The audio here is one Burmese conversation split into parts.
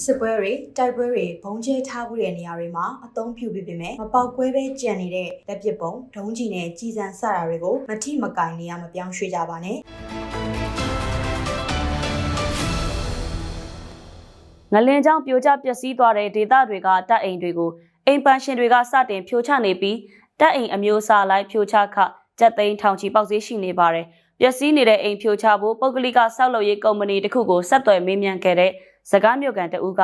စစ်ပွဲတွေတိုက်ပွဲတွေဘုံကျဲထားမှုတဲ့နေရာတွေမှာအသုံးပြုပြီးပေမဲ့မပေါက်ကွဲပဲကြံနေတဲ့လက်ပစ်ပုံဒုံးကျည်နဲ့ကြီးစံစတာတွေကိုမထိမကင်နေရမပြောင်းရွှေ့ကြပါနဲ့ငလင်ကြောင့်ပြိုကျပျက်စီးသွားတဲ့ဒေသတွေကတပ်အိမ်တွေကိုအိမ်ပန်ရှင်တွေကစတင်ဖြိုချနေပြီးတပ်အိမ်အမျိုးအစားလိုက်ဖြိုချခကြက်သိန်းထောင်ချီပေါက်ဈေးရှိနေပါတယ်။ပျက်စီးနေတဲ့အိမ်ဖြိုချဖို့ပုဂ္ဂလိကဆောက်လုပ်ရေးကုမ္ပဏီတစ်ခုကိုဆက်သွယ်မေးမြန်းခဲ့တဲ့ စကားမြို့ကန်တဦးက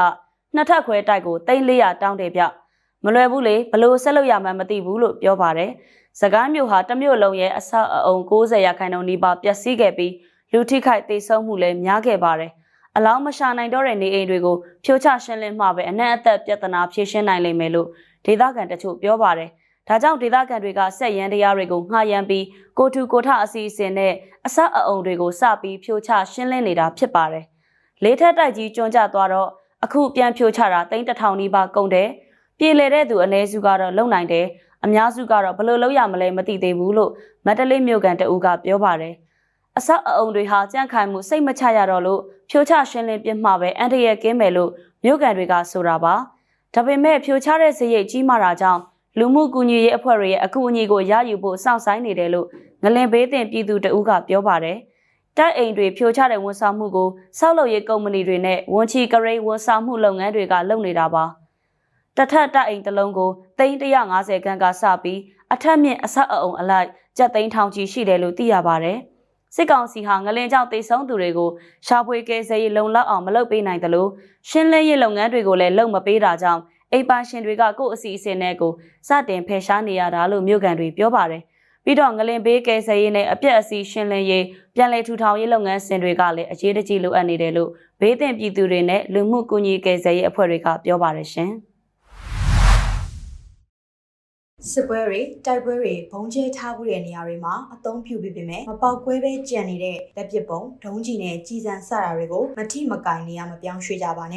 နှစ်ထပ်ခွဲတိုက်ကို3400တောင်းတယ်ဗျ။မလွယ်ဘူးလေဘလို့ဆက်လုပ်ရမှန်းမသိဘူးလို့ပြောပါတယ်။စကားမြို့ဟာတစ်မြို့လုံးရဲ့အဆောက်အအုံ90ရာခိုင်နှုန်းနီးပါးပျက်စီးခဲ့ပြီးလူထိခိုက်ဒေဆုံးမှုလည်းများခဲ့ပါတယ်။အလောင်းမရှာနိုင်တော့တဲ့နေအိမ်တွေကိုဖြိုချရှင်းလင်းမှပဲအနက်အသက်ပြဿနာဖြေရှင်းနိုင်လိမ့်မယ်လို့ဒေသခံတချို့ပြောပါတယ်။ဒါကြောင့်ဒေသခံတွေကဆက်ရန်တရားတွေကိုငှားရမ်းပြီးကိုထူကိုထအစီအစဉ်နဲ့အဆက်အအုံတွေကိုစပြီးဖြိုချရှင်းလင်းနေတာဖြစ်ပါတယ်။ လေးထက်တိုက်ကြီးကျွန်းကျသွားတော့အခုပြန်ဖြိုချတာတိန်းတစ်ထောင်နီးပါးကုန်တယ်။ပြည်လေတဲ့သူအ ਨੇ စုကတော့လုံနိုင်တယ်။အများစုကတော့ဘယ်လိုလုပ်ရမလဲမသိသေးဘူးလို့မန္တလေးမြို့ကန်တဦးကပြောပါတယ်။အဆောက်အအုံတွေဟာကြန့်ခိုင်မှုစိတ်မချရတော့လို့ဖြိုချရှင်းလင်းပြစ်မှာပဲအန်တရကင်းမယ်လို့မြို့ကန်တွေကဆိုတာပါဒါပေမဲ့ဖြိုချတဲ့စရိတ်ကြီးမာတာကြောင့်လူမှုကူညီရေးအဖွဲ့တွေရဲ့အကူအညီကိုရယူဖို့စောင့်ဆိုင်းနေတယ်လို့ငလင်ဘေးတင်ပြည်သူတအူးကပြောပါတယ် တပ်အိမ်တွေဖြိုချတဲ့ဝန်ဆောင်မှုကိုဆောက်လုပ်ရေးကုမ္ပဏီတွေနဲ့ဝန်ချီကရိန်းဝန်ဆောင်မှုလုပ်ငန်းတွေကလုပ်နေတာပါတထက်တပ်အိမ်တစ်လုံးကို350ခန်းကစပြီးအထက်မြင့်အဆောက်အအုံအလိုက်ကျပ်သိန်းထောင်ချီရှိတယ်လို့သိရပါတယ်။စစ်ကောင်စီဟာငလင်ကြောင့်တိတ်ဆုံးသူတွေကိုရှာဖွေကယ်ဆယ်ရေးလုံလောက်အောင်မလုပ်ပေးနိုင်သလိုရှင်းလင်းရေးလုပ်ငန်းတွေကိုလည်းလုပ်မပေးတာကြောင့်အိမ်ပါရှင်တွေကကိုယ့်အစီအစဉ်နဲ့ကိုစတင်ဖယ်ရှားနေရတာလို့မြို့ကန်တွေပြောပါတယ်။ ပြီးတော့ငလင်ဘေးကယ်ဆယ်ရေးနဲ့အပြက်အစီရှင်းလင်းရေးပြန်လည်ထူထောင်ရေးလုပ်ငန်းစဉ်တွေကလည်းအရေးတကြီးလိုအပ်နေတယ်လို့ဘေးသင့်ပြည်သူတွေနဲ့လူမှုကူညီကယ်ဆယ်ရေးအဖွဲ့တွေကပြောပါတယ်ရှင်။စစ်ပွဲတွေတိုက်ပွဲတွေဘုံကျဲထားမှုတဲ့နေရာတွေမှာအသုံးပြုပြီးပေမဲ့မပေါက်ကွဲပဲကြံနေတဲ့လက်ပစ်ပုံဒုံးကျည်နဲ့ကြီးစံစတာတွေကိုမထိမကင်နေရမပြောင်းရွှေ့ကြပါနဲ့